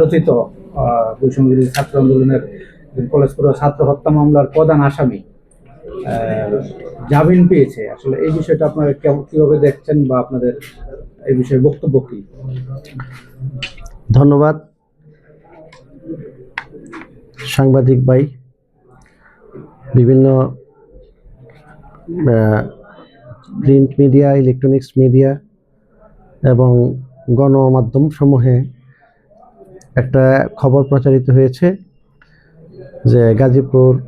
রচিত বৈষম্যবিরোধী ছাত্র আন্দোলনের কলেজপুর ছাত্র হত্যা মামলার প্রধান আসামি জামিন পেয়েছে। আসলে এই বিষয়টা আপনারা কেমন কীভাবে দেখছেন বা আপনাদের এই বিষয়ে বক্তব্য কি? ধন্যবাদ। সাংবাদিক ভাই, বিভিন্ন প্রিন্ট মিডিয়া, ইলেকট্রনিক্স মিডিয়া এবং গণমাধ্যম সমূহে একটা খবর প্রচারিত হয়েছে যে গাজীপুর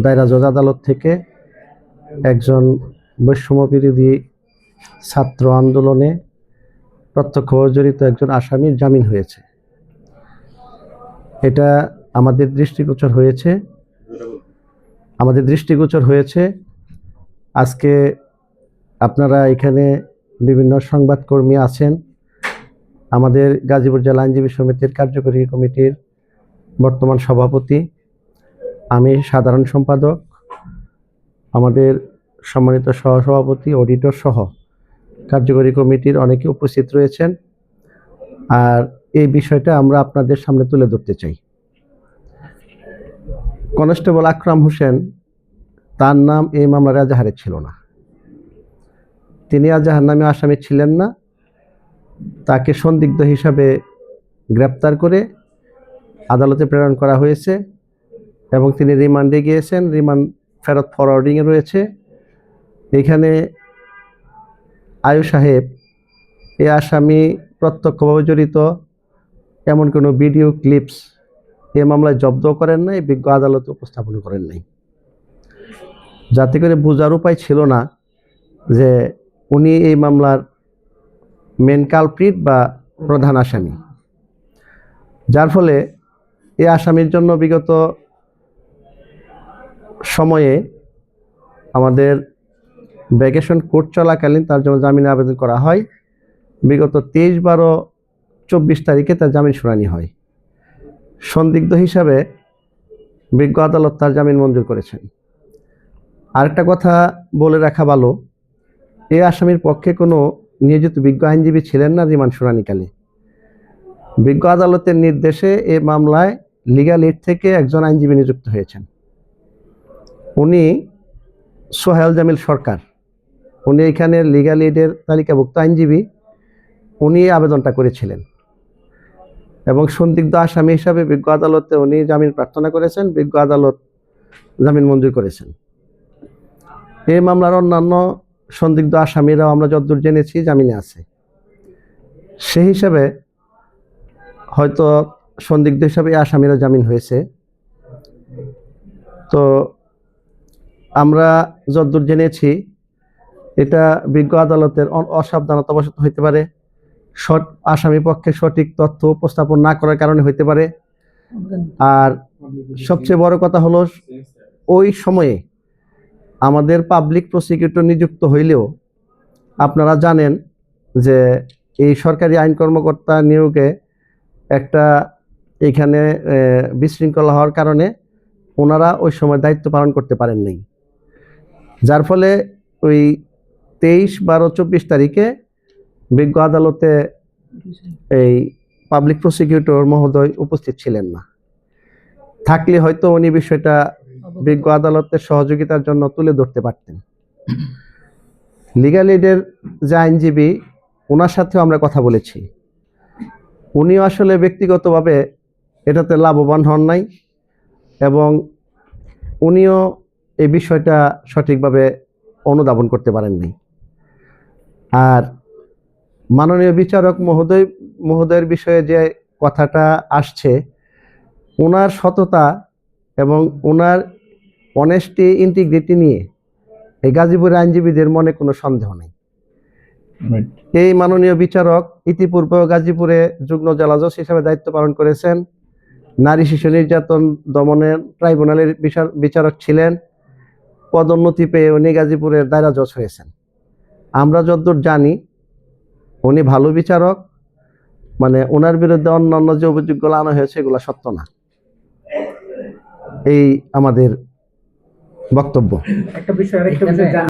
দায়রা জজ আদালত থেকে একজন বৈষম্য বিরোধী ছাত্র আন্দোলনে প্রত্যক্ষ জড়িত একজন আসামির জামিন হয়েছে। এটা আমাদের দৃষ্টিগোচর হয়েছে। আমাদের দৃষ্টিগোচর হয়েছে। আজকে আপনারা এখানে বিভিন্ন সংবাদকর্মী আছেন। আমাদের গাজীপুর জেলা আইনজীবী সমিতির কার্যকরী কমিটির বর্তমান সভাপতি, আমি সাধারণ সম্পাদক, আমাদের সম্মানিত সহসভাপতি, অডিটর সহ কার্যকরী কমিটির অনেকে উপস্থিত রয়েছেন। আর এই বিষয়টা আমরা আপনাদের সামনে তুলে ধরতে চাই। কনস্টেবল আকরাম হোসেন, তার নাম এই মামলার এজাহারে ছিল না। তিনি এজাহার নামে আসামি ছিলেন না তাকে সন্দিগ্ধ হিসাবে গ্রেপ্তার করে আদালতে প্রেরণ করা হয়েছে এবং তিনি রিমান্ডে গিয়েছেন। রিমান্ড ফেরত ফরওয়ার্ডিংয়ে রয়েছে। এখানে আয়ু সাহেব, এ আসামি প্রত্যক্ষভাবে জড়িত। এমন কোনো ভিডিও ক্লিপস এ মামলায় জব্দ করেন নাই, বিজ্ঞ আদালতে উপস্থাপন করেন নাই। যাতে করে বোঝার উপায় ছিল না যে উনি এই মামলার মেন কালপ্রিট বা প্রধান আসামি। যার ফলে এই আসামির জন্য বিগত সময়ে আমাদের ভ্যাকেশন কোর্ট চলাকালীন তার জন্য জামিন আবেদন করা হয়। বিগত তেইশ বারো চব্বিশ তারিখে তার জামিন শুনানি হয়। সন্দিগ্ধ হিসাবে বিজ্ঞ আদালত তার জামিন মঞ্জুর করেছেন। আরেকটা কথা বলে রাখা ভালো এ আসামির পক্ষে কোনো নিয়োজিত বিজ্ঞ আইনজীবী ছিলেন না রিমান্ড শুনানিকালে। বিজ্ঞ আদালতের নির্দেশে এ মামলায় লিগ্যাল এইড থেকে একজন আইনজীবী নিযুক্ত হয়েছেন। উনি সোহেল জামিল সরকার। উনি এখানে লিগ্যাল এইডের তালিকাভুক্ত আইনজীবী। উনি আবেদনটা করেছিলেন। এবং সন্দিগ্ধ আসামি হিসাবে বিজ্ঞ আদালতে উনি জামিন প্রার্থনা করেছেন, বিজ্ঞ আদালত জামিন মঞ্জুর করেছেন। এই মামলার অন্যান্য সন্দিগ্ধ আসামিরাও আমরা যতদূর জেনেছি জামিনে আছে। সেই হিসাবে হয়তো সন্দিগ্ধ হিসাবে আসামিরা জামিন হয়েছে। তো আমরা যতদূর জেনেছি, এটা বিজ্ঞ আদালতের অসাবধানতাবশত হইতে পারে। সৎ আসামি পক্ষে সঠিক তথ্য উপস্থাপন না করার কারণে হইতে পারে। আর সবচেয়ে বড় কথা হলো, ওই সময়ে আমাদের পাবলিক প্রসিকিউটর নিযুক্ত হইলেও আপনারা জানেন যে এই সরকারি আইন কর্মকর্তা নিয়োগে একটা এখানে বিশৃঙ্খলা হওয়ার কারণে ওনারা ওই সময় দায়িত্ব পালন করতে পারেন নাই। যার ফলে ওই তেইশ বারো চব্বিশ তারিখে বিজ্ঞ আদালতে এই পাবলিক প্রসিকিউটর মহোদয় উপস্থিত ছিলেন না। থাকলে হয়তো উনি বিষয়টা বিজ্ঞ আদালতের সহযোগিতার জন্য তুলে ধরতে পারতেন। লিগাল এইডের যে আইনজীবী, ওনার সাথেও আমরা কথা বলেছি। উনিও আসলে ব্যক্তিগতভাবে এটাতে লাভবান হন নাই এবং উনিও এই বিষয়টা সঠিকভাবে অনুধাবন করতে পারেননি আর মাননীয় বিচারক মহোদয়, মহোদয়ের বিষয়ে যে কথাটা আসছে ওনার সততা এবং ওনার অনেস্টি ইন্টিগ্রিটি নিয়ে এই গাজীপুরের আইনজীবীদের মনে কোনো সন্দেহ নেই। এই মাননীয় বিচারক ইতিপূর্বে গাজীপুরে যুগ্ম জেলা জজ হিসাবে দায়িত্ব পালন করেছেন। নারী শিশু নির্যাতন দমনের ট্রাইব্যুনালের বিচার- বিচারক ছিলেন। পদোন্নতি পেয়ে উনি গাজীপুরের দায়রা জজ হয়েছেন। আমরা যতদূর জানি উনি ভালো বিচারক মানে ওনার বিরুদ্ধে অন্যান্য যে অভিযোগগুলো আনা হয়েছে এগুলো সত্য না। এই আমাদের বক্তব্য। একটা বিষয় আরেকটা বিষয়